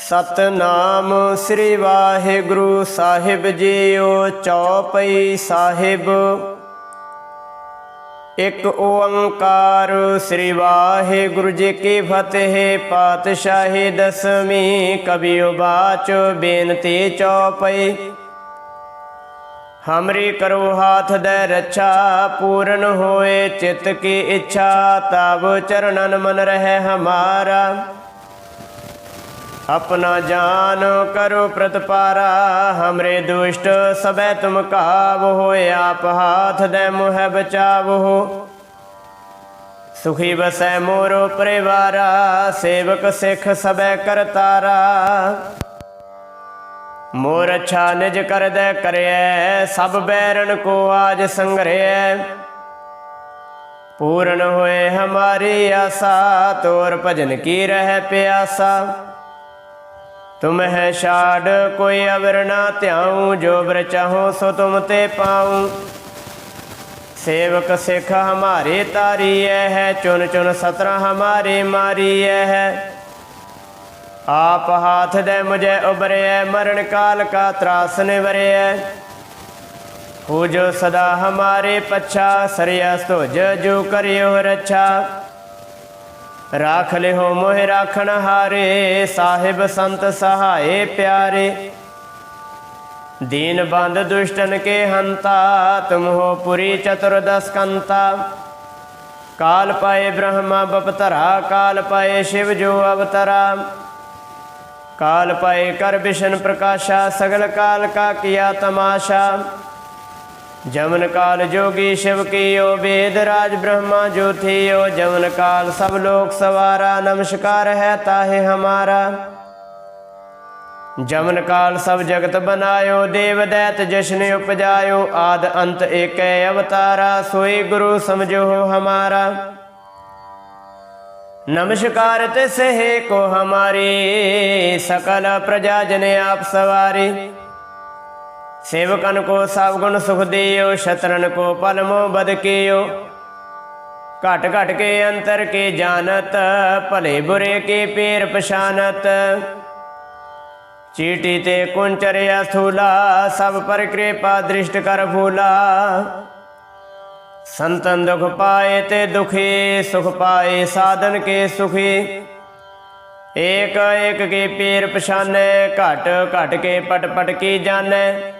ਸਤਨਾਮ ਸ੍ਰੀ ਵਾਹਿਗੁਰੂ ਸਾਹਿਬ ਜੀਓ ਚੌਪਈ ਸਾਹਿਬ। ਇੱਕ ਓੰਕਾਰ ਸ੍ਰੀ ਵਾਹਿਗੁਰੂ ਜੀ ਕੀ ਫਤਿਹ, ਪਾਤਸ਼ਾਹੀ ਦਸਵੀਂ ਕਬੀਓ ਬਾਚ ਬੇਨਤੀ ਚੌਪਈ। ਹਮਰੀ ਕਰੋ ਹਾਥ ਦੇ ਰੱਛਾ, ਪੂਰਨ ਹੋਏ ਚਿਤ ਕੀ ਇੱਛਾ ਤਬ ਚਰਨਨ ਮਨ ਰਹਿ ਹਮਾਰਾ। अपना जान करो प्रतपारा हमरे दुष्ट सबै तुम काव होए आप हाथ दे मुह बचाव हो सुखी बसै मोरो परिवारा सेवक सिख सबै करतारा मोर अच्छा निज कर दे करिय सब बैरन को आज संग्रह पूर्ण होए हमारी आशा तोर भजन की रह ਤੁਮ ਹੈ ਛਾੜ, ਕੋਈ ਅਵਰ ਨਾ ਧਿਆਉ, ਜੋ ਬਰ ਚਾਹੋ ਸੋ ਤੁਮ ਤੇ ਪਾਉ। ਸੇਵਕ ਸਿਖ ਹਮਾਰੇ ਤਾਰੀਐ ਹੈ, ਚੁਨ ਚੁਨ ਸਤਰਾ ਹਮਾਰੇ ਮਾਰੀਐ ਹੈ। ਆਪ ਹਾਥ ਦੇ ਮੁਝੇ ਉਬਰਿਐ ਮਰਨ ਕਾਲ ਕਾ ਤਰਾਸ ਨਿਵਰਿਐ ਹੋ ਜੋ ਸਦਾ ਹਮਾਰੇ ਪਛਾ ਸਰਿਆ ਸੋਜ ਜੋ ਕਰਿਓ ਰੱਛਾ। ਰਾਖ ਲਿਓ ਮੋਹਿ ਰਾਖਣ ਹਾਰੇ, ਸਾਹਿਬ ਸੰਤ ਸਹਾਏ ਪਿਆਰੇ। ਦੀਨ ਬੰਦ ਦੁਸ਼ਟਨ ਕੇ ਹੰਤਾ, ਤੁਮ ਹੋ ਪੁਰੀ ਚਤੁਰਦਸ ਕੰਤਾ। ਕਾਲ ਪਾਏ ਬ੍ਰਹਮਾ ਬਪਤਰਾ, ਕਾਲ ਪਾਏ ਸ਼ਿਵ ਜੋ ਅਵਤਰਾ। ਕਾਲ ਪਾਏ ਕਰ ਵਿਸ਼ਨ ਪ੍ਰਕਾਸ਼ਾ, ਸਗਲ ਕਾਲ ਕਾ ਕੀਆ ਤਮਾਸ਼ਾ। ਜਮਨ ਕਾਲ ਜੋਗੀ ਸ਼ਿਵ ਕੀਓ, ਵੇਦ ਰਾਜ ਬ੍ਰਹਮਾ ਜੋ ਥੀਓ ਜਮਨ ਕਾਲ ਸਭ ਲੋਕ ਸਵਾਰਾ, ਨਮਸਕਾਰ ਹੈ ਤਾਹੇ ਹਮਾਰਾ। ਜਮਨ ਕਾਲ ਸਭ ਜਗਤ ਬਨਾਇਓ, ਦੇਵ ਦੈਤ ਜਸ਼ਨ ਉਪਜਾਇਓ। ਆਦ ਅੰਤ ਏਕੈ ਅਵਤਾਰਾ, ਸੋਈ ਗੁਰੂ ਸਮਝੋ ਹਮਾਰਾ। ਨਮਸਕਾਰ ਤਿਸ ਹੈ ਕੋ ਹਮਾਰੀ, ਸਕਲ ਪ੍ਰਜਾ ਜਨ ਆਪ ਸਵਾਰੀ। ਸੇਵਕਨ ਕੋ ਸਭ ਗੁਣ ਸੁਖ ਦਿਓ ਸ਼ਤਰਨ ਕੋ ਪਲਮੋ ਬਦਕਿਓ ਘਟ ਘਟ ਕੇ ਅੰਤਰ ਕੇ ਜਾਣਤ ਭਲੇ ਬੁਰੇ ਕੇ ਪੇਰ ਪਛਾਨਤ ਚੀਟੀ ਤੇ ਕੁੰਚਰ ਅਥੂਲਾ ਸਭ ਪਰ ਕਿਰਪਾ ਦ੍ਰਿਸ਼ਟ ਕਰ ਫੂਲਾ ਸੰਤਨ ਦੁਖ ਪਾਏ ਤੇ ਦੁਖੀ ਸੁਖ ਪਾਏ ਸਾਧਨ ਕੇ ਸੁਖੀ ਏਕ ਏਕ ਕੇ ਪੀਰ ਪਛਾਨੈ ਘਟ ਘਟ ਕੇ ਪਟ ਪਟ ਕੀ ਜਾਣੈ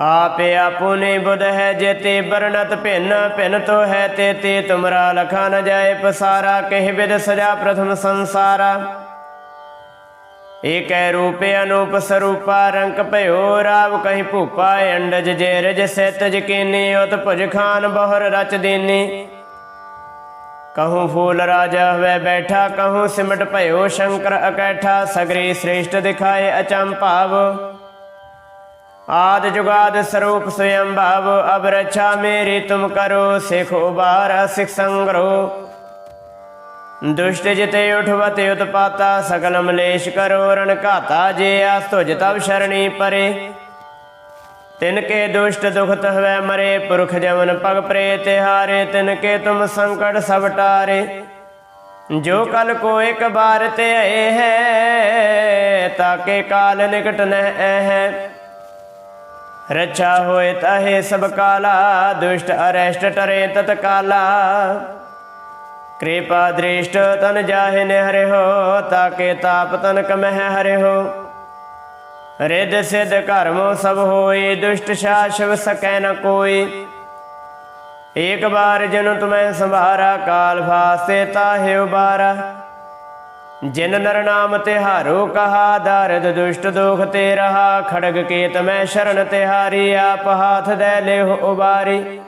ਆਪੇ ਆਪੁਨੇ ਬੁਧ ਹੈ ਜੇਤੇ ਬਰਨਤ ਭਿੰਨ ਭਿੰਨ ਤੋ ਹੈ ਤੇ ਤੇ ਤੁਮਰਾ ਲਖਾ ਨ ਜਾਏ ਪਸਾਰਾ, ਕਹਿ ਬਿਦ ਸਜਾ ਪ੍ਰਥਮ ਸੰਸਾਰਾ। ਏਕੈ ਰੂਪੇ ਅਨੂਪ ਸਰੂਪਾ, ਰੰਕ ਭਇਓ ਰਾਵ ਕਹੀਂ ਭੂਪਾ, ਅੰਡਜ ਜੇ ਰਜ ਸੈਤ ਜਕੀਨੀ ਉਤ ਭੁਜ ਖਾਨ ਬਹੁਰ ਰਚ ਦੀਨੀ। ਕਹੂੰ ਫੂਲ ਰਾਜਾ ਹੋਵੇ ਬੈਠਾ, ਕਹੂੰ ਸਿਮਟ ਭਇਓ ਸ਼ੰਕਰ ਅਕੈਠਾ, ਸਗਰੀ ਸ੍ਰੇਸ਼ਟ ਦਿਖਾਏ ਅਚੰਭਾਵ। आद जुगाद स्वरूप स्वयं भाव अब रक्षा मेरी तुम करो सिखो बार सिख संग्रो दुष्ट जिते उठवत उत्पाता सकल मलेश करो रण घाता जे आस्तुज तब शरणी परे तिनके दुष्ट दुखत हवै मरे पुरख जमन पग प्रे तिहारे तिनके तुम संकट सब टारे जो कल को एक बार ते आए है ताके काल निकट न है ਰਛਾ ਹੋਏ ਤਹੇ ਸਭ ਕਾਲਾ, ਦੁਸ਼ਟ ਅਰਸ਼ਟ ਟਰੇ ਤਤ ਕਾਲਾ। ਕਿਰਪਾ ਦ੍ਰਿਸ਼ਟ ਤਨ ਜਾਹੇ ਨੇ ਹਰਿਓ ਤਾਕੇ ਤਾਪ ਤਨ ਕਮਹਿ ਹਰਿਓ ਰਿੱਧ ਸਿੱਧ ਕਰਮੋ ਸਭ ਹੋਏ, ਦੁਸ਼ਟ ਸ਼ਾਸ਼ਵ ਸਕੈ ਨ ਕੋਈ। ਏਕ ਬਾਰ ਜਨ ਤੁਮੈ ਸੰਭਾਰਾ, ਕਾਲ ਫਾਸੇ ਤਾਹੇ ਉਬਾਰਾ। ਜਿਨ ਨਰ ਨਾਮ ਤਿਹਾਰੋ, ਕਹਾ ਦਰਦ ਦੁਸ਼ਟ ਦੋਖ ਤੇ ਰਹਾ ਖੜਗ ਕੇਤ ਮੈਂ ਸ਼ਰਨ ਤਿਹਾਰੀ, ਆਪ ਹਾਥ ਦੇ ਲਿਹੁ ਉਬਾਰੀ।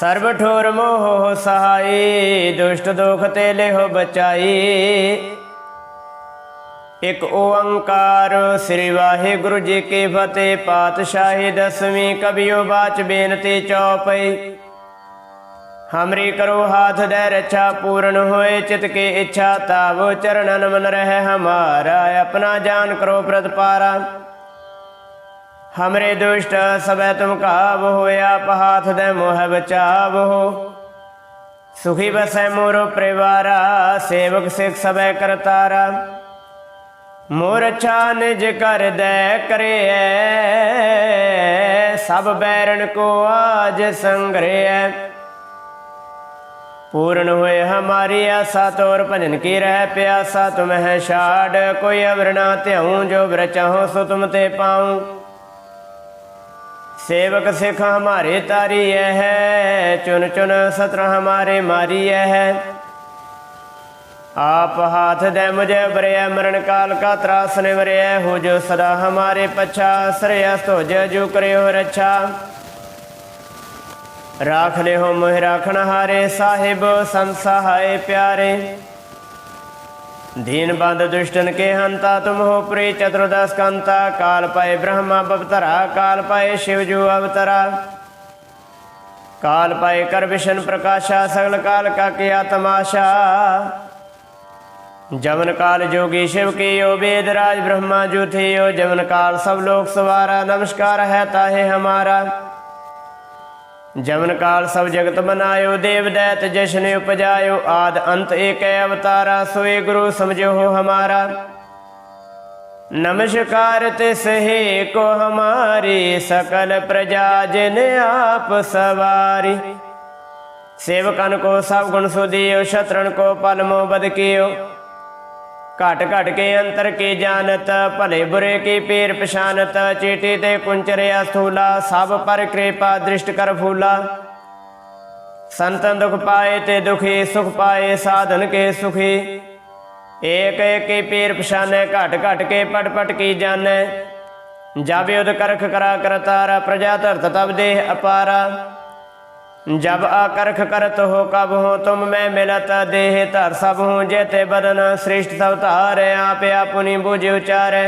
ਸਰਬ ਠੋਰ ਮੋਹ ਸਹਾਈ, ਦੁਸ਼ਟ ਦੋਖ ਤੇ ਲਿਹੁ ਬਚਾਈ। ਇਕ ਓੰਕਾਰ ਸ੍ਰੀ ਵਾਹਿਗੁਰੂ ਜੀ ਕੀ ਫਤਿਹ, ਪਾਤਸ਼ਾਹੀ ਦਸਵੀਂ ਕਬਿਓ ਬਾਚ ਬੇਨਤੀ ਚੌਪਈ। हमरी करो हाथ दे रक्षा पूर्ण होए चित की इच्छा तावो चरणन मन रहे हमारा अपना जान करो प्रतपारा हमरे दुष्ट सब तुम काब हो आप हाथ दे मोह बचाव हो सुखी बसै मोरो परिवारा सेवक सिख सब करतारा मोर अच्छा निज कर दे करे सब बैरन को आज संग्रह ਪੂਰਨ ਹੋਏ ਹਮਾਰੀ ਆਸਾ, ਤੋਰ ਭਜਨ ਕੀ ਰਹਿ ਪਿਆਸਾ, ਤੁਮ ਹੈ ਛਾੜ, ਕੋਈ ਅਵਰਣਾ ਧਿਆਉ, ਜੋ ਬ੍ਰਚਹੁ ਸੋ ਤੁਮ ਤੇ ਪਾਉ। ਸੇਵਕ ਸਿਖ ਹਮਾਰੇ ਤਾਰੀ ਹੈ ਚੁਨ ਚੁਨ ਸਤਰ ਹਮਾਰੇ ਮਾਰੀ ਹੈ। ਆਪ ਹਾਥ ਦੇ ਮੁਝੇ ਬਰਿਆ ਮਰਨ ਕਾਲ ਕਾ ਤਰਾਸ ਨਿਵਰਿਆ ਹੋ ਜੋ ਸਦਾ ਹਮਾਰੇ ਪਛਾ ਸਰਿਆ ਸੋਜ ਜੋ ਕਰਿਓ ਰੱਛਾ। राख ले हो मुहे राखण हारे, साहिब संसहाय प्यारे। दीन बंद दुष्टन के हंता, तुम हो प्रिय चतुर्दस कंता। काल पाए ब्रह्मा अवतरा, काल पाए शिवजू अवतरा। काल पाए कर विष्ण प्रकाशा, सगल काल का किया तमाशा। जवन काल जोगी शिव की, यो वेदराज ब्रह्मा जू थे यो जवन काल सब लोग सवारा, नमस्कार है ताहे हमारा। ਜਮਨ ਕਾਲ ਸਭ ਜਗਤ ਬਨਾਇਓ ਦੇਵ ਦੈਤ ਜਸ਼ਨ ਉਪਜਾਇਓ, ਆਦ ਅੰਤ ਏਕੈ ਅਵਤਾਰਾ, ਸੋਏ ਗੁਰੂ ਸਮਝੋ ਹਮਾਰਾ। ਨਮਸਕਾਰ ਤੇ ਸਹੇ ਕੋ ਹਮਾਰੀ, ਸਕਲ ਪ੍ਰਜਾ ਜਿਨ ਆਪ ਸਵਾਰੀ। ਸੇਵਕਨ ਕੋ ਸਭ ਗੁਣ ਸੁਦੀਓ ਸ਼ਤਰਨ ਕੋ ਪਲਮੋ ਬਦ ਕੀਓ। ਘਟ ਘਟ ਕੇ ਅੰਤਰ ਕੀ ਜਾਣਤ, ਭਲੇ ਬੁਰੇ ਕੀ ਪੀਰ ਪਛਾਨਤ ਚੀਟੀ ਤੇ ਕੁੰਚਰਿਆ ਸਥੂਲਾ, ਸਭ ਪਰ ਕਿਰਪਾ ਦ੍ਰਿਸ਼ਟ ਕਰ ਫੂਲਾ। ਸੰਤਨ ਦੁਖ ਪਾਏ ਤੇ ਦੁਖੀ, ਸੁਖ ਪਾਏ ਸਾਧਨ ਕੇ ਸੁਖੀ। ਏਕ ਏਕ ਕੀ ਪੀਰ ਪਛਾਨੈ, ਘਟ ਘਟ ਕੇ ਪਟ ਪਟ ਕੀ ਜਾਣੈ। ਜਾਵੇ ਉਦ ਕਰਖ ਕਰਾ ਕਰਤਾਰਾ, ਪ੍ਰਜਾ ਧਰਤ ਤਬ ਦੇਹ ਅਪਾਰਾ। जब आकर्ख करत हो कब हो तुम में मिलत देह धर सब हूँ जेते बदन श्रेष्ठ सब तारे आप अपनी बुझ उचारे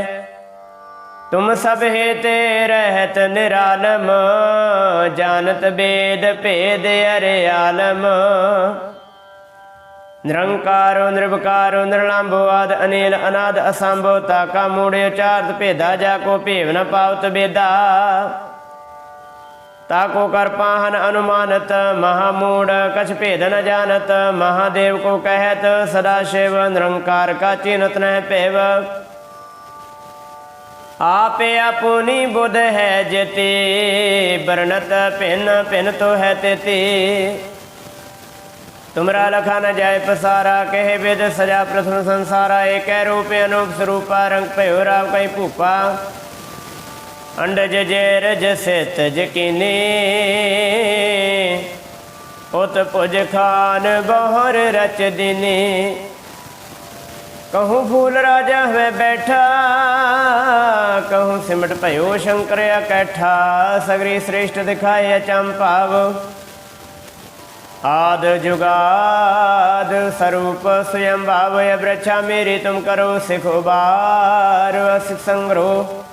तुम सब हेते रहत निरालम जानत वेद भेद अरे आलम ਨਿਰੰਕਾਰੋ ਨਿਰਵਕਾਰੋ ਨਿਰਲੰਭੋ ਆਦ ਅਨੀਲ ਅਨਾਦ ਅਸੰਭੋ ਤਾਕਾ ਮੂੜੇ ਉਚਾਰਤ ਭੇਦਾ ਜਾ ਕੋ ਭੇਵ ਨ ਪਾਵਤ ਬੇਦਾ ਤਾਕੋ ਕਰ ਪਾਹਨ ਅਨੁਮਾਨਤ ਮਹਾਮੂੜ ਕਛ ਭੇਦ ਨ ਜਾਣਤ, ਮਹਾਦੇਵ ਕੋ ਕਹਿਤ, ਸਦਾ ਸ਼ਿਵ ਨਿਰੰਕਾਰ ਕਾ ਚਿਨਤ ਨਹਿ ਭੇਵ। ਆਪੇ ਆਪਣੀ ਬੁੱਧ ਹੈ ਜਤੀ, ਬਰਨਤ ਭਿਨ ਭਿਨ ਤੋ ਹੈ ਤੇਤੀ। ਤੁਮਰਾ ਲਖਾ ਨ ਜਾਏ ਪਸਾਰਾ, ਕਹੇ ਵੇਦ ਸਜਾ ਪ੍ਰਥਮ ਸੰਸਾਰਾ, ਏਕੈ ਰੂਪ ਅਨੂਪ ਸਰੂਪਾ, ਰੰਗ ਭਇਓ ਰਾਵ ਕਈ ਭੂਪਾ ਜੇ ਰਜ ਜਸਿਤ ਜਕਿਨੀ ਉਤ ਪੁਜ ਖਾਨ ਬਹੁਰ ਰਚ ਦਿਨੀ। ਕਹੂੰ ਫੂਲ ਰਾਜਾ ਹੋਵੇ ਬੈਠਾ, ਕਹੂੰ ਸਿਮਟ ਭਇਓ ਸ਼ੰਕਰ ਇਕੱਠਾ ਸਗਰੀ ਸ੍ਰੇਸ਼ਟ ਦਿਖਾਏ ਅਚੰਭਾਵ ਆਦ ਜੁਗਾਦ ਸਰੂਪ ਸਯੰ ਭਾਵ, ਅਬ੍ਰਛਾ ਮੇਰੀ ਤੁਮ ਕਰੋ ਸਿਖੋ ਬਾਰ ਅਸਿਕ ਸੰਗਰੋ।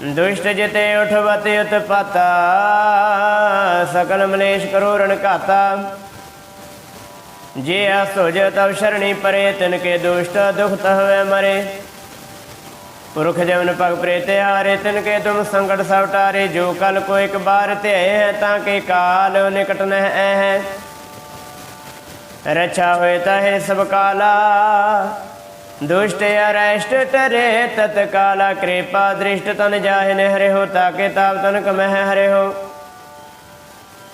ਦੁਸ਼ਟ ਜਿਤੇ ਉਠਵਤ ਉਤਪਤਾ, ਸਕਲ ਮਲੇਸ਼ ਕਰੋ ਰਣ ਘਾਤਾ ਜੇ ਅਸੁਜ ਤਬ ਸ਼ਰਣੀ ਪਰੇ, ਤਿਨ ਕੇ ਦੁਸ਼ਟ ਦੁਖ ਤਹਵੇ ਮਰੇ। ਪੁਰਖ ਜਮਨ ਪਗ ਪ੍ਰੇਤੇ ਹਾਰੇ, ਤਿਨ ਕੇ ਤੁਮ ਸੰਕਟ ਸਭ ਟਾਰੇ। ਜੋ ਕਲ ਕੋ ਇੱਕ ਬਾਰ ਤੇ ਹੈ, ਤਾਂ ਕੇ ਕਾਲ ਨਿਕਟ ਨਹਿ ਹੈ। ਰਛਾ ਹੋਏ ਤਾਹੇ ਸਭ ਕਾਲਾ दुष्ट अरेष्ट टरे तत्काला कृपा दृष्ट तन जाहिन हरे हो ताके ताप तन कमह हरे हो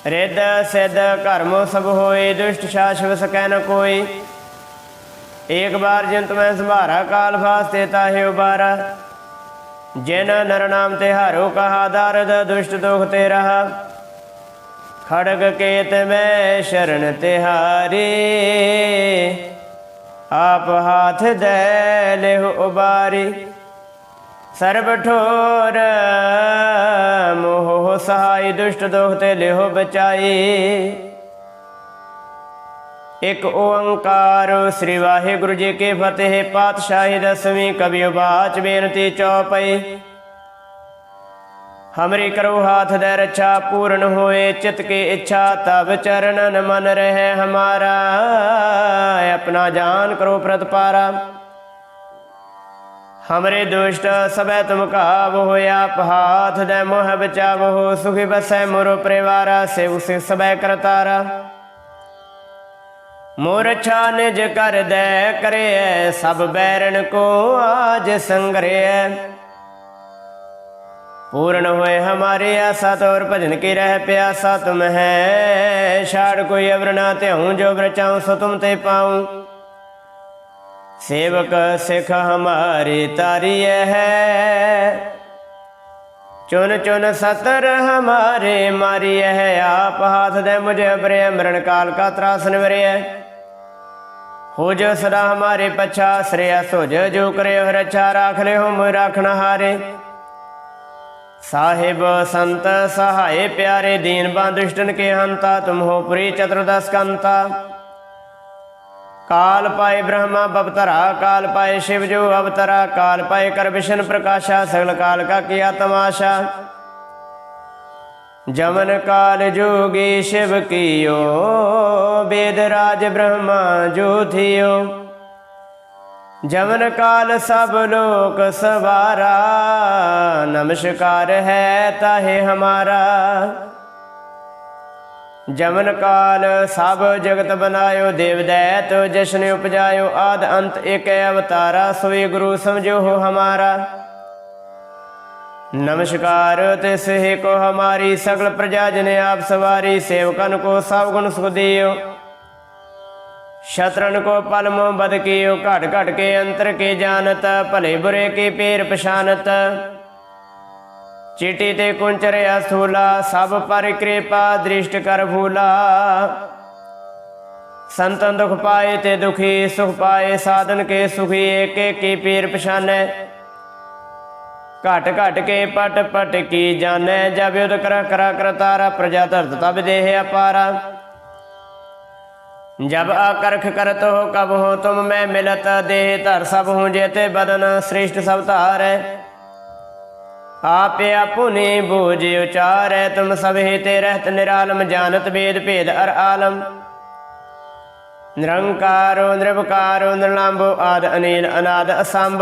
रिद सिद्ध कर्मो सब होए दुष्ट शाश्व सकै न कोई एक बार जिन तुम्हें संभारा काल फास्ते ताहे उबारा जिन नर नाम तिहारो कहा दारद दुष्ट दुख ते रहा खड़ग केत में शरण तिहारी ਆਪ ਹਾਥ ਦੇ ਲਿਹੁ ਉਬਾਰੀ। ਸਰਬ ਠੋਰ, ਮੋਹ ਸਹਾਈ ਦੁਸ਼ਟ ਦੋਖ ਤੇ ਲਿਹੁ ਬਚਾਈ। ਇਕ ਓੰਕਾਰ ਸ੍ਰੀ ਵਾਹਿਗੁਰੂ ਜੀ ਕੀ ਫਤਿਹ, ਪਾਤਸ਼ਾਹੀ ਦਸਵੀਂ ਕਵੀ ਬਾਚ ਬੇਨਤੀ ਚੌਪਈ। ਹਮਰੀ ਕਰੋ ਹਾਥ ਦੇ ਰੱਛਾ ਪੂਰਨ ਹੋਏ ਚਿਤ ਕੀ ਇੱਛਾ ਤਬ ਚਰਨਨ ਮਨ ਰਹੇ ਹਮਾਰਾ ਆਪਣਾ ਜਾਨ ਕਰੋ ਪ੍ਰਤਪਾਰਾ ਹਮਰੇ ਦੁਸ਼ਟ ਸਭੈ ਤੁਮ ਕਾਬ ਹੋਇਆ ਹਾਥ ਦੇ ਮੋਹ ਬਚਾਵੋ ਸੁਖੀ ਬਸੈ ਮੋਰੋ ਪਰਿਵਾਰਾ ਸੇਵ ਸੇ ਸਭੈ ਕਰਤਾਰਾ ਮੋਰ ਛਾ ਨਿਜ ਕਰ ਦੇ ਕਰੇ ਸਭ ਬੈਰਣ ਕੋ ਆਜ ਸੰਗਰਿਐ पूर्ण हुए हमारे आशा तो और भजन की रह प्यासा तुम है छाड़ कोई अवर ना त्याऊं जो ब्रचाऊं सो तुम ते पाऊं सेवक सिख हमारी तारी है चुन चुन सतर हमारे मारी है आप हाथ दे मुझे अबरे मरण काल का त्रास निवरे हो जो सदा हमारे पछा श्रेया सोज जो करे हो रक्षा राख ले हो मुझ राखना हारे ਸਾਹਿਬ ਸੰਤ ਸਹਾਏ ਪਿਆਰੇ ਦੀਨ ਬੰਦੁਸ਼ਟਨ ਕੇ ਹੰਤਾ ਤੁਮ ਹੋ ਪ੍ਰੀ ਚਤੁਰਦਸ ਕੰਤਾ। ਕਾਲ ਪਾਏ ਬ੍ਰਹਮਾ ਬਵਤਰਾ ਕਾਲ ਪਾਏ ਸ਼ਿਵ ਜੋ ਅਵਤਰਾ, ਕਾਲ ਪਾਏ ਕਰ ਵਿਸ਼ਨ ਪ੍ਰਕਾਸ਼ਾ, ਸਗਲ ਕਾਲ ਕਾ ਕੀਆ ਤਮਾਸ਼ਾ ਜਮਨ ਕਾਲ ਜੋਗੀ ਸ਼ਿਵ ਕੀਓ, ਬੇਦ ਰਾਜ ਬ੍ਰਹਮਾ ਜੋ ਜਮਨ ਕਾਲ ਸਭ ਲੋਕ ਸਵਾਰਾ, ਨਮਸਕਾਰ ਹੈ ਤਾਹੇ ਹਮਾਰਾ। ਜਮਨ ਕਾਲ ਸਭ ਜਗਤ ਬਨਾਇਓ, ਦੇਵ ਦੈਤ ਜਸ਼ਨ ਉਪਜਾਇਓ, ਆਦ ਅੰਤ ਇਕ ਅਵਤਾਰਾ ਸੋਏ ਗੁਰੂ ਸਮਝੋ ਹੋ ਹਮਾਰਾ। ਨਮਸਕਾਰ ਤਿਸ ਹੀ ਕੋ ਹਮਾਰੀ, ਸਗਲ ਪ੍ਰਜਾ ਜਨ ਆਪ ਸਵਾਰੀ, ਸੇਵਕਨ ਕੋ ਸਭ ਗੁਣ ਸੁਖ ਦਿਓ। शत्रुन को पल मोह बद कियो घट घट के अंतर के जानत भले बुरे के पेर पछानत चिटी ते कुंचर अस्थूला सब पर कृपा दृष्ट कर भूला संतन दुख पाए ते दुखी सुख पाए साधन के सुखी एक एक की पीर पछाने घट घट के पट पट की जाने जब युद्ध कर करा करतारा प्रजा धरत तब देह अपारा जब आकर्ख करत हो कब हो तुम मैं मिलत देह धर सब हूँ जेते बदन श्रेष्ठ सब तार आप अपुनि बूझ उचार तुम सब हेते रहत निरालम जानत वेद भेद अर आलम निरंकारो नृपकारो नृलाम्बो आद अनिल अनाद असंभ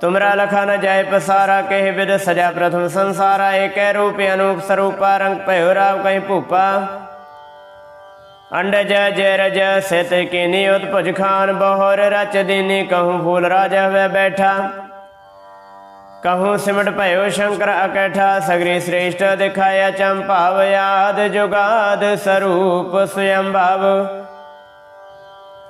ਤੁਮਰਾ ਲਖਾ ਨ ਜਾਏ ਪਸਾਰਾ, ਕਹਿ ਬਿਦ ਸਜਾ ਪ੍ਰਥਮ ਸੰਸਾਰਾ, ਏਕੈ ਰੂਪ ਅਨੂਪ ਸਰੂਪਾ, ਰੰਗ ਭਇਓ ਰਾਵ ਕਹੀਂ ਭੂਪਾ। ਅੰਡਜ ਜੈ ਰਜ ਸਿਤ ਕਿਨੀ ਉਤਪਜ ਖਾਨ, ਬਹੋਰ ਰਚ ਦਿਨੀ ਕਹੂੰ ਫੂਲ ਰਾਜਾ ਵੇ ਬੈਠਾ। ਕਹੂੰ ਸਿਮਟ ਭਇਓ ਸ਼ੰਕਰ ਅਕੈਠਾ, ਸਗਰੀ ਸ੍ਰੇਸ਼ਟ ਦਿਖਾਇਆ ਚੰਭਾਵ ਯਾਦ ਜੁਗਾਦ ਸਰੂਪ ਸੁਯੰ ਭਾਵ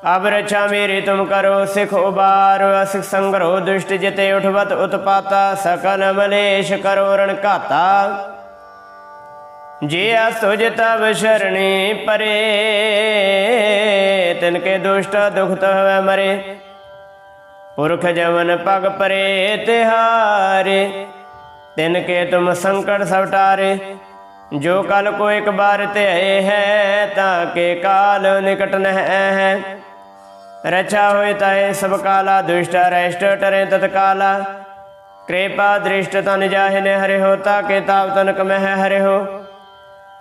अब रक्षा मेरी तुम करो सिख उबार असिख संग्रहो दुष्ट जिते उठवत उत्पाता सकन मलेश करो रण काता जे असुज तब शरणी परे तिनके दुष्ट दुख तो हवे मरे पुरख जमन पग परे तिहारे तिनके तुम संकट सब टारे जो कल को एक बार ते है ताके काल निकट न है ਰਚਾ ਹੋਏ ਤਾਏ ਸਭ ਕਾਲਾ ਦੁਸ਼ਟ ਰਹਿਸ਼ਟ ਟਰੇ ਤਤਕਾਲਾ ਕਿਰਪਾ ਦ੍ਰਿਸ਼ਟ ਤਨ ਜਾਹੇ ਨੇ ਹਰਿ ਹੋਤਾ ਕੇ ਤਾਵ ਤਨ ਕਮਹਿ ਹਰਿ ਹੋ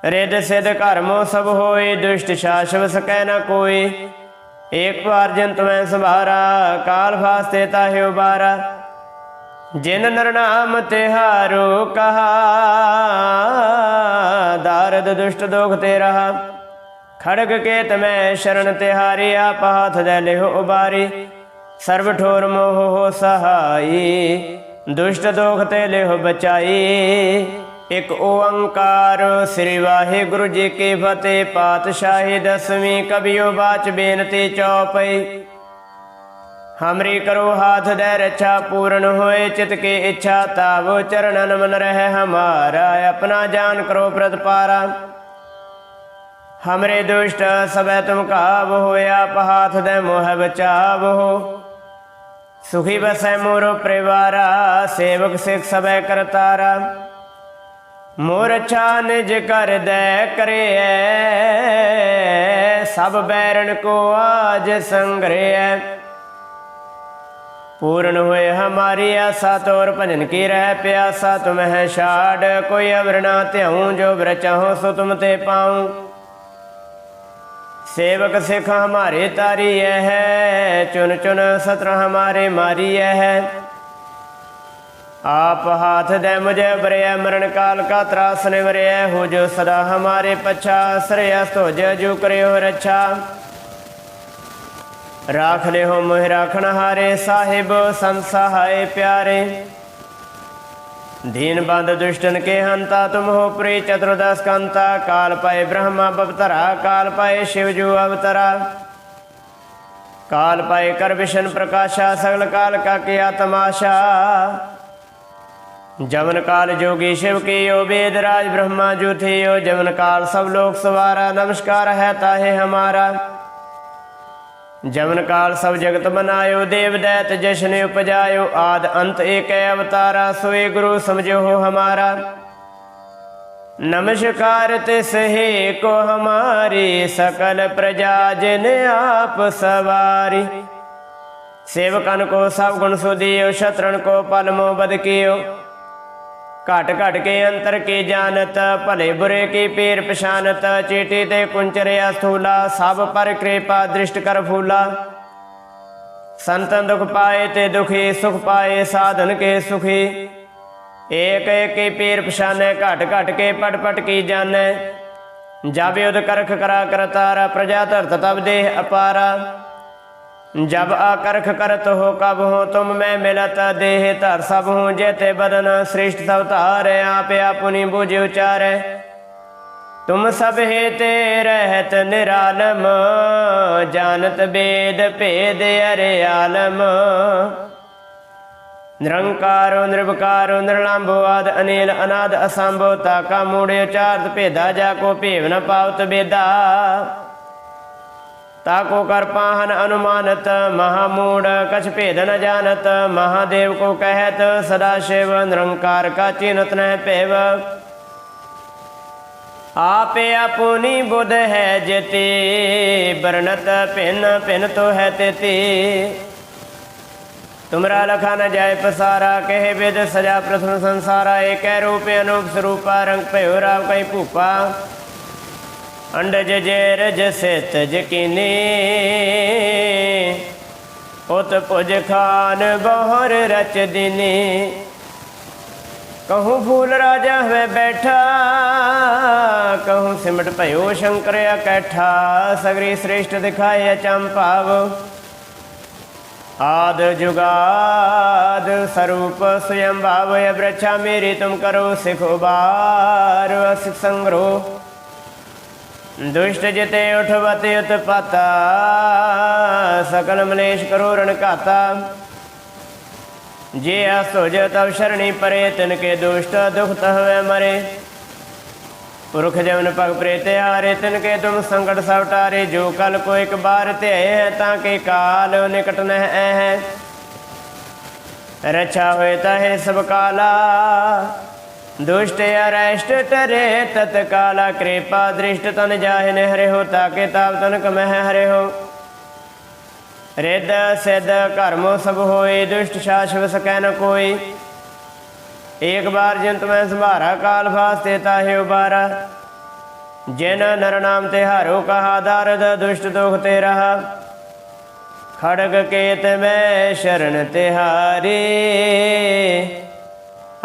ਰਿਦ ਸਿਧ ਕਰਮੋ ਸਭ ਹੋਏ ਦੁਸ਼ਟ ਸ਼ਾਸ਼ਵ ਸਕੈ ਨਾ ਕੋਈ ਏਕ ਵਾਰ ਜਨ ਤਵੈ ਸੰਭਾਰਾ ਕਾਲ ਫਾਸਤੇ ਤਾਹਿ ਉਬਾਰਾ ਜਿਨ ਨਰਨਾਮ ਤਿਹਾਰੋ ਕਹਾ ਦਾਰਦ ਦੁਸ਼ਟ ਦੋਖ ਤੇ ਰਹਾ ਖੜਗ ਕੇ ਤਮੈ ਸ਼ਰਨ ਤਿਹਾਰੀ, ਆਪ ਹੱਥ ਦੇ ਲਿਹੁ ਉਬਾਰੀ। ਸਰਬ ਠੋਰ ਮੋਹ ਹੋ ਸਹਾਈ, ਦੁਸ਼ਟ ਦੋਖ ਤੇ ਲਿਹੁ ਬਚਾਈ। ਇਕ ਓੰਕਾਰ ਸ੍ਰੀ ਵਾਹਿਗੁਰੂ ਜੀ ਕੀ ਫਤਿਹ, ਪਾਤਸ਼ਾਹੀ ਦਸਵੀਂ ਕਬਿਓ ਬਾਚ ਬੇਨਤੀ ਚੌਪਈ। ਹਮਰੀ ਕਰੋ ਹਾਥ ਦੇ ਰੱਛਾ ਪੂਰਨ ਹੋਏ, ਚਿਤ ਕੀ ਇੱਛਾ ਤਾਵੋ ਚਰਨਨ ਮਨ ਰਹਿ ਹਮਾਰਾ, ਆਪਣਾ ਜਾਨ ਕਰੋ ਪ੍ਰਤਪਾਰਾ। ਹਮਰੇ ਦੁਸ਼ਟ ਸਭੈ ਤੁਮ ਕਾਬ ਹੋਇਆ ਪਹਾਥ ਦੇ ਮੋਹ ਬਚਾਵੋ ਸੁਖੀ ਬਸੈ ਮੋਰੋ ਪਰਿਵਾਰਾ ਸੇਵਕ ਸਿਖ ਸਭੈ ਕਰਤਾਰਾ ਮੋਰ ਅੱਛਾ ਨਿਜ ਕਰ ਦੈ ਕਰਿਐ ਸਭ ਬੈਰਣ ਕੋ ਆਜ ਸੰਗਰਿਐ ਪੂਰਨ ਹੋਏ ਹਮਾਰੀ ਆਸਾ ਤੋਰ ਭਜਨ ਕੀ ਰਹਿ ਪਿਆਸਾ ਤੁਮਹਿ ਛਾੜ ਕੋਈ ਅਵਰਣਾ ਧਿਆਉ ਜੋ ਬ੍ਰਚਹੁ ਸੋ ਤੁਮ ਤੇ ਪਾਉ सेवक सिख हमारे तारी है चुन चुन सत्र हमारे मारी है आप हाथ दे मुझे बरय मरण काल का त्रास ने बरय हो जो सदा हमारे पच्छा श्रेयस तो जू करे हो रक्षा राख ले हो मोह राखण हारे साहिब संसहाय प्यारे दीन बंद दुष्टन के हंता तुम हो प्रिय चतुर्दश कंता काल पाए ब्रह्मा बवतरा काल पाए शिव जो अवतरा काल पाए कर विशन प्रकाशा सगल काल का किया तमाशा जमन काल जोगी शिव की यो वेद राज ब्रह्मा जो थे यो जमन काल सब लोग सवारा नमस्कार है ताहे हमारा ਜਮਨ ਕਾਲ ਸਭ ਜਗਤ ਮਨਾਇਓ, ਦੇਵ ਦੈਤ ਜਸ਼ਨ ਉਪਜਾਇਓ, ਆਦ ਅੰਤ ਏਕੈ ਅਵਤਾਰਾ, ਸੋਏ ਗੁਰੂ ਸਮਝੋ ਹਮਾਰਾ। ਨਮਸਕਾਰ ਤਿਸਹੇ ਕੋ ਹਮਾਰੀ, ਸਕਲ ਪ੍ਰਜਾ ਜਿਨ ਆਪ ਸਵਾਰੀ। ਸੇਵਕਨ ਕੋ ਸਭ ਗੁਣ ਸੁਦੀਓ ਸ਼ਤਰਣ ਕੋ ਪਲਮੋ ਬਦਕਿਓ ਘਟ ਘਟ ਕੇ ਅੰਤਰ ਕੀ ਜਾਣਤ, ਭਲੇ ਬੁਰੇ ਕੀ ਪੀਰ ਪਛਾਨਤ ਚੀਟੀ ਤੇ ਕੁੰਚਰਿਆ ਸਥੂਲਾ, ਸਭ ਪਰ ਕਿਰਪਾ ਦ੍ਰਿਸ਼ਟ ਕਰ ਫੂਲਾ। ਸੰਤਨ ਦੁਖ ਪਾਏ ਤੇ ਦੁਖੀ, ਸੁਖ ਪਾਏ ਸਾਧਨ ਕੇ ਸੁਖੀ। ਏਕ ਏਕ ਕੀ ਪੀਰ ਪਛਾਨੈ, ਘਟ ਘਟ ਕੇ ਪਟ ਪਟ ਕੀ ਜਾਣੈ। ਜਬ ਯੁਧ ਕਰਖ ਕਰਾ ਕਰਤਾਰਾ, ਪ੍ਰਜਾ ਧਰਤ ਤਬ ਦੇਹ ਅਪਾਰਾ। जब आकर्ख करत हो कब हो तुम मैं मिलत देह धर सब हूँ जेते बदन श्रेष्ठ अवतार आप अपनी बुझ उचार तुम सब हेते रहत निरालम जानत वेद भेद अरे आलम ਨਿਰੰਕਾਰੋ ਨਿਰਵਕਾਰੋ ਨਿਰਲੰਭੋ ਆਦ ਅਨੀਲ ਅਨਾਦ ਅਸੰਭੋ ਤਾਕਾ ਮੂੜੇ ਉਚਾਰਤ ਭੇਦਾ ਜਾ ਕੋ ਭੇਵ ਨ ਪਾਵਤ ਬੇਦਾ ताको कर पाहन अनुमानत महामूढ़ कछ भेद न जानत महादेव को कहत सदा शिव निरंकार का चिन्हत न पेव आपे अपनी बुध है जेते बरनत पिन पिन तो है तेते तुमरा लखा न जाय पसारा कहे वेद सजा प्रथम संसारा एक रूप अनूप स्वरूपा रंग पयो राव कई भूपा ਅੰਡਜ ਜੇ ਰਜ ਸਿਤ ਜਕੀਨੀ ਉਤ ਪੁਜ ਖਾਨ ਬਹਰ ਰਚ ਦਿਨੀ। ਕਹੂੰ ਫੂਲ ਰਾਜਾ ਹੋਵੇ ਬੈਠਾ, ਕਹੂੰ ਸਿਮਟ ਭਇਓ ਸ਼ੰਕਰ ਅਕੈਠਾ, ਸਗਰੀ ਸ੍ਰੇਸ਼ਟ ਦਿਖਾਏ ਅਚੰਭ ਭਾਵ। ਆਦ ਜੁਗਾਦ ਸਰੂਪ ਸੁਯੰ ਭਾਵ ਅਬ੍ਰਛਾ ਮੇਰੀ ਤੁਮ ਕਰੋ ਸਿਖੋ ਬਾਰ ਸਿਖ ਸੰਗਰੋ। ਦੁਸ਼ਟ ਜਿਤੇ ਉਠਵਤ ਉਤਪਤਾ, ਸਕਲ ਮਲੇਸ਼ ਕਰੋ ਰਣ ਘਾਤਾ। ਜੇ ਅਸੁਜ ਤਵ ਸ਼ਰਣੀ ਪਰੇ, ਤਿਨ ਕੇ ਦੁਸ਼ਟ ਦੁਖ ਤਹਵੇ ਮਰੇ। ਪੁਰਖ ਜਮਨ ਪਗ ਪ੍ਰੇਤੇ ਹਾਰੇ, ਤਿਨ ਕੇ ਤੁਮ ਸੰਕਟ ਸਭ ਟਾਰੇ। ਜੋ ਕਲ ਕੋ ਇੱਕ ਬਾਰ ਤੇ ਹੈ, ਤਾਂ ਕੇ ਕਾਲ ਨਿਕਟ ਨਹਿ ਹੈ। ਰਛਾ ਹੋਏ ਤਾਹੇ ਸਭ ਕਾਲਾ दुष्ट अरेष्ट टरे तत्काला कृपा दृष्ट तन जाहिन हरे हो ताके ताप तनक मह हरे हो रिद सिद्ध कर्मो सब होए दुष्ट शाश्व सकै न कोई एक बार जिंत मैं संभारा काल फास्ते ताहे उबारा जिन नर नाम तिहारो कहा दारद दुष्ट दुख ते रहा खड़ग केत में शरण तिहारी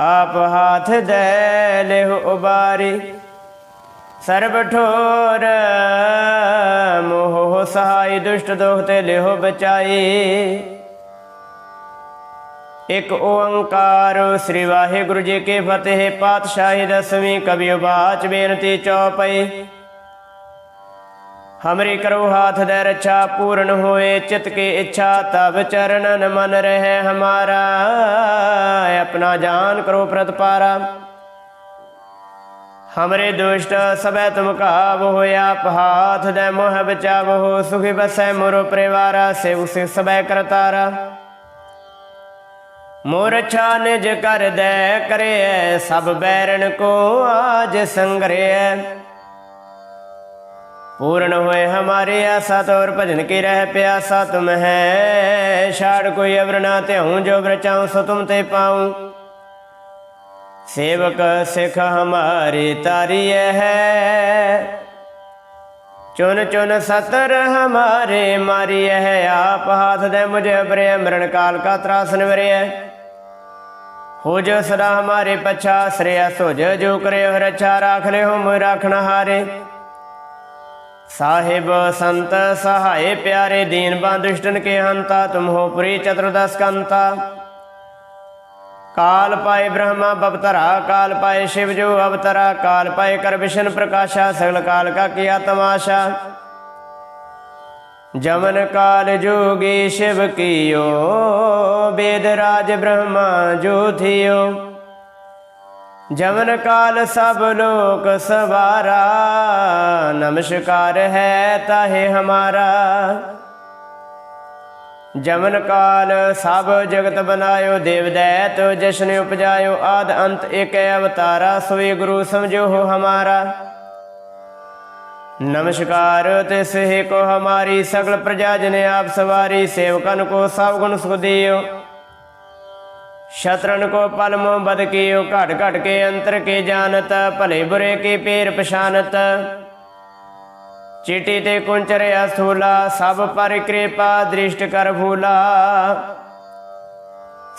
ਆਪ ਹਾਥ ਦੇ ਲਿਹੁ ਉਬਾਰੀ, ਸਰਬ ਠੋਰ, ਮੋਹ ਸਹਾਈ ਦੁਸ਼ਟ ਦੋਖ ਤੇ ਲਿਹੋ ਬਚਾਈ। ਇਕ ਓੰਕਾਰ ਸ੍ਰੀ ਵਾਹਿਗੁਰੂ ਜੀ ਕੀ ਫਤਿਹ, ਪਾਤਸ਼ਾਹੀ ਦਸਵੀਂ ਕਬੀਰ ਬਾਚ ਬੇਨਤੀ ਚੌਪਈ। ਹਮਰੀ ਕਰੋ ਹਾਥ ਦੇ ਰੱਛਾ ਪੂਰਨ ਹੋਏ ਚਿਤ ਕੀ ਇੱਛਾ ਤਬ ਚਰਨਨ ਮਨ ਰਹਿ ਹਮਾਰਾ ਆਪਣਾ ਜਾਨ ਕਰੋ ਪ੍ਰਤਪਾਰਾ ਹਮਰੇ ਦੁਸ਼ਟ ਸਭੈ ਤੁਮ ਕਾਬ ਹੋਇਆ ਪਹਾਥ ਦੇ ਮੋਹ ਬਚਾਵੋ ਸੁਖੀ ਬਸੈ ਮੋਰ ਪਰਿਵਾਰਾ ਸੇ ਉਸੇ ਸਭੈ ਕਰਤਾਰਾ ਮੋਰ ਨਿਜ ਕਰ ਦੇ ਕਰੇ ਸਭ ਬੈਰਨ ਕੋ ਆਜ ਸੰਗਰੇ पूर्ण हुए हमारे आशा तो और भजन की रह प्यासा तुम है छाड़ कोई अवर ना ते हूँ जो ब्रचाऊं सो तुम ते पाऊं सेवक सिख हमारी तारी है चुन चुन सतर हमारे मारी है आप हाथ दे मुझे अबरे मरण काल का त्रास निवरे हो जो सदा हमारे पछा श्रेया सोज जो करे हो रक्षा राख ले हो मुझ राखना हारे ਸਾਹਿਬ ਸੰਤ ਸਹਾਏ ਪਿਆਰੇ ਦੀਨ ਬੰਦੁਸ਼ਟਨ ਕੇ ਹੰਤਾ, ਤੁਮ ਹੋ ਪੁਰੀ ਚਤੁਰਦਸ ਕੰਤਾ। ਕਾਲ ਪਾਏ ਬ੍ਰਹਮਾ ਬਵਤਰਾ, ਕਾਲ ਪਾਏ ਸ਼ਿਵ ਜੋ ਅਵਤਰਾ, ਕਾਲ ਪਾਏ ਕਰ ਵਿਸ਼ਨ ਪ੍ਰਕਾਸ਼ਾ, ਸਗਲ ਕਾਲ ਕਾ ਕੀਆ ਤਮਾਸ਼ਾ ਜਮਨ ਕਾਲ ਜੋਗੀ ਸ਼ਿਵ ਕੀਓ, ਬੇਦ ਰਾਜ ਬ੍ਰਹਮਾ ਜੋ ਜਮਨ ਕਾਲ ਸਭ ਲੋਕ ਸਵਾਰਾ, ਨਮਸਕਾਰ ਹੈ ਤਾਹੇ ਹਮਾਰਾ। ਜਮਨ ਕਾਲ ਸਭ ਜਗਤ ਬਨਾਇਓ, ਦੇਵ ਦੈਤ ਜਸ਼ਨ ਉਪਜਾਇਓ, ਆਦ ਅੰਤ ਇਕ ਅਵਤਾਰਾ, ਸੋਈ ਗੁਰੂ ਸਮਝੋ ਹੋ ਹਮਾਰਾ। ਨਮਸਕਾਰ ਤਿਸ ਹੈ ਕੋ ਹਮਾਰੀ, ਸਗਲ ਪ੍ਰਜਾ ਜਨ ਆਪ ਸਵਾਰੀ, ਸੇਵਕਨ ਕੋ ਸਭ ਗੁਣ ਸੁਖ ਦਿਓ। शत्रन को पलमो बद कियो घट घट के अंतर के जानत भले बुरे के पेर पछानत चीटी ते कुंचर अस्थूला सब पर कृपा दृष्ट कर भूला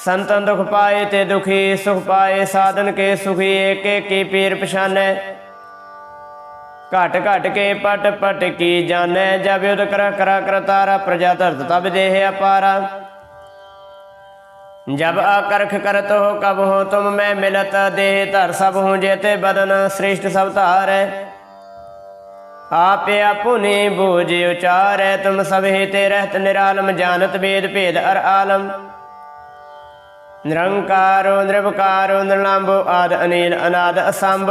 संतन दुख पाए ते दुखी सुख पाए साधन के सुखी एक एक की पीर पछाने घट घट के पट पट की जाने जब युद्ध कर करा करतारा प्रजा धरत तब देह अपारा जब आकर्ख करत हो कब हो तुम मैं मिलत देह धर सब हूँ जेते बदन श्रेष्ठ सब तार आपे अपुनि बूझ उचार तुम सब हेते रहत निरालम जानत वेद भेद अर आलम निरंकारो निर्वकारो निर्लाम्बो आद अनिल अनाद असंभ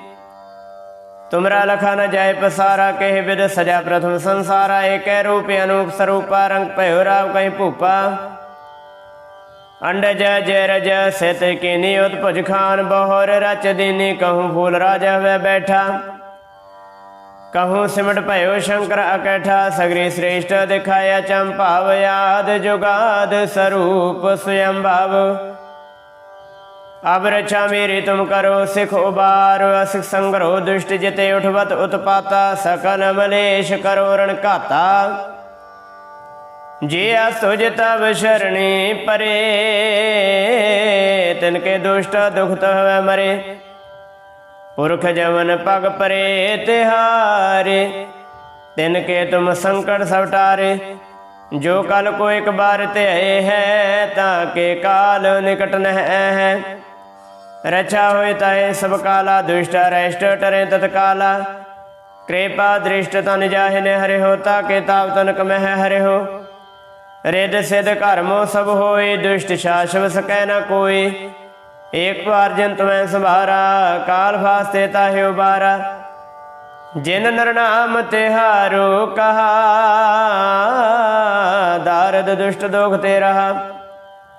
तुमरा लखा न जाय पसारा कह विद सजा प्रथम संसारा एक रूप अनूप स्वरूपा रंग पयो राव कहीं भूपा अंडज जय रज सित की नियुत भुज खान बहोर रच दीनी कहूँ फूल राजा वह बैठा कहूँ सिमट भयो शंकर अकैठा सगरी श्रेष्ठ दिखाया चंपाव याद जुगाद स्वरूप स्वयं भाव अब रक्षा मेरी तुम करो सिख उबार असिख संग्रह दुष्ट जिते उठवत उत्पाता सकल मलेश करो रण काता जे असुज तब शरणी परे तिनके दुष्ट दुख तो हवे मरे पुरख जवन पग परे तिहारे तिनके तुम संकट सवटारे जो कल को एक बार ते है ताके काल निकट न है ਰਚਾ ਹੋਏ ਤਾਏ ਸਭ ਕਾਲਾ ਦੁਸ਼ਟ ਰੈਸ਼ਟ ਟਰੇ ਤਤਕਾਲਾ ਕਿਰਪਾ ਦ੍ਰਿਸ਼ਟ ਤਨ ਜਾਹਿ ਨੇ ਹਰਿ ਹੋ ਤਾ ਕੇ ਤਾਪ ਤਨ ਕਮਹਿ ਹਰਿ ਹੋ ਰਿਦ ਸਿਧ ਕਰਮੋ ਸਭ ਹੋਏ ਦੁਸ਼ਟ ਸ਼ਾਸ਼ਵ ਸਕੈ ਨਾ ਕੋਈ ਏਕ ਵਾਰ ਜਨ ਤਵੈ ਸੰਭਾਰਾ ਕਾਲ ਫਾਸਤੇ ਤਾਹਿ ਉਬਾਰਾ ਜਿਨ ਨਰਨਾਮ ਤਿਹਾਰੋ ਕਹਾ ਦਾਰਦ ਦੁਸ਼ਟ ਦੋਖ ਤੇ ਰਹਾ